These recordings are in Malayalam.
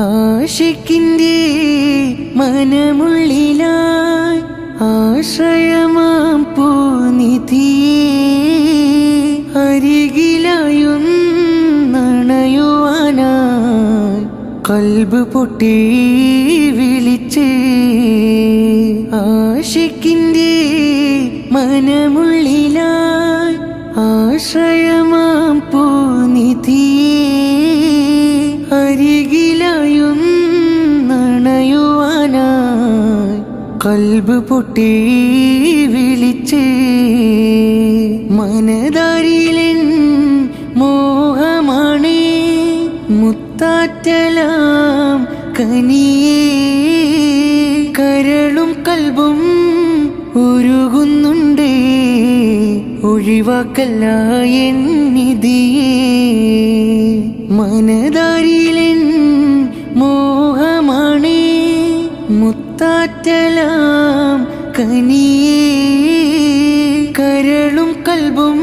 ആശിക്കിന്റെ മനമുള്ളിലായി ആശ്രയമാം പൂനിധിയേ അരികിലായും നണയുവാനായി കൽബ് പൊട്ടി വിളിച്ചേ. ആശിക്കിന്റെ മനമുള്ളിലായി ആശ്രയമാം പൂനിധിയേ കൽബ് പൊട്ടി വിളിച്ച്. മനതാരിലൻ മോഹമാണ്. മുത്താറ്റലാം കനിയേ. കരളും കൽബും ഉരുകുന്നുണ്ട്. ഒഴിവാക്കല്ല എന്നിതിയേ മനതാരിലൻ മുത്താറ്റലാം കനിയേ കരളും കൽബും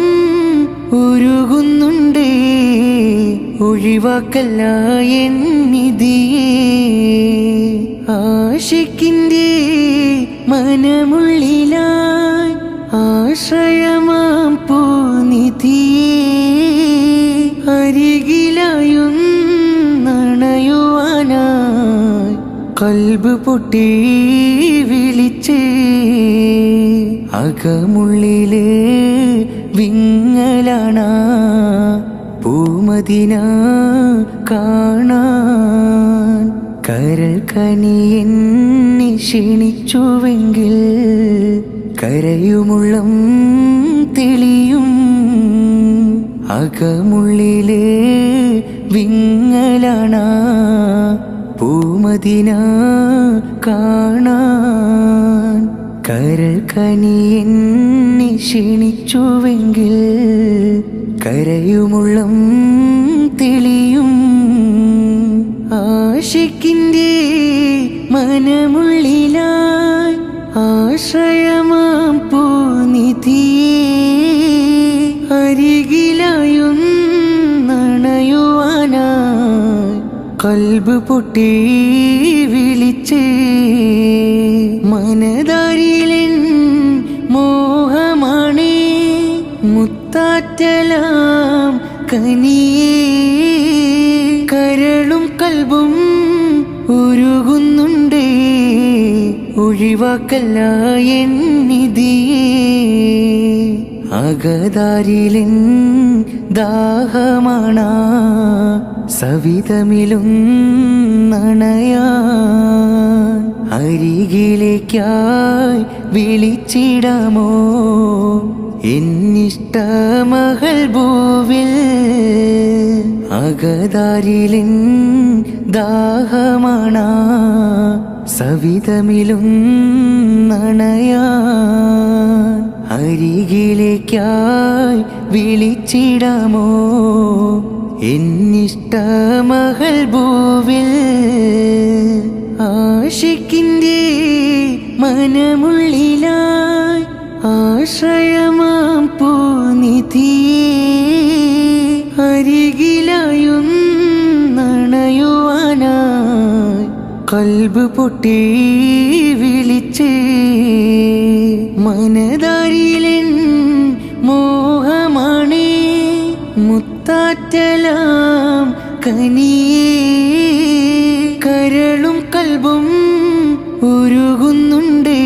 ഉരുകുന്നുണ്ട് ഒഴിവാക്കല്ല എന്നിതിയേ ആശിക്കിന്റെ മനമുള്ളിലായി ആശ്രയമാം പൂനിധിയേ അരികിലായും കൽബ് പൊട്ടി വിളിച്ചേ. അകമുള്ളിലെ വിങ്ങലാണ പൂമതിന കാണാൻ. കരൽ കനി എന്നെ ക്ഷണിച്ചുവെങ്കിൽ കരയുമുള്ളം തെളിയും. അകമുള്ളിലെ വിങ്ങലാണ പൂമതിന കാണാൻ. കരൽ കനി എന്നെ ക്ഷണിച്ചുവെങ്കിൽ കരയുമുള്ളം തെളിയും. ആശിക്കിന്റെ മനമുള്ളിലായി ആശ്രയമാം കൽബ് പൊട്ടി വിളിച്ച്. മനതാരിലൻ മോഹമാണ്. മുത്താറ്റലാം കനിയേ. കരളും കൽബും ഉരുകുന്നുണ്ടേ. ഒഴിവാക്കല്ല എന്നിതിയേ അകതാരിലിൻ ദാഹമാണ സവിതമിലും നണയ. അരികിലേക്കായി വിളിച്ചിടാമോ? എന്നിഷ്ട മകൾ ഭൂവിൽ അകതാരിലിൻ ദാഹമാണ സവിതമിലും നണയാൻ അരികിലേക്കായി വിളിച്ചിടാമോ? എന്നിഷ്ട മകൾ ഭൂവിൽ ആശിക്കിന്റെ മനമുള്ളിലായി ആശ്രയമാം പൂനിധിയേ അരികിലായും നണയുവാനായി കൽബ് പൊട്ടി വിളിച്ചേ. മനതാരിലൻ കനിയേ കരളും കൽബും ഉരുകുന്നുണ്ടേ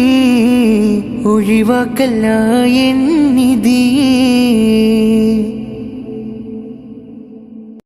ഒഴിവാക്കല്ല എന്നിതിയേ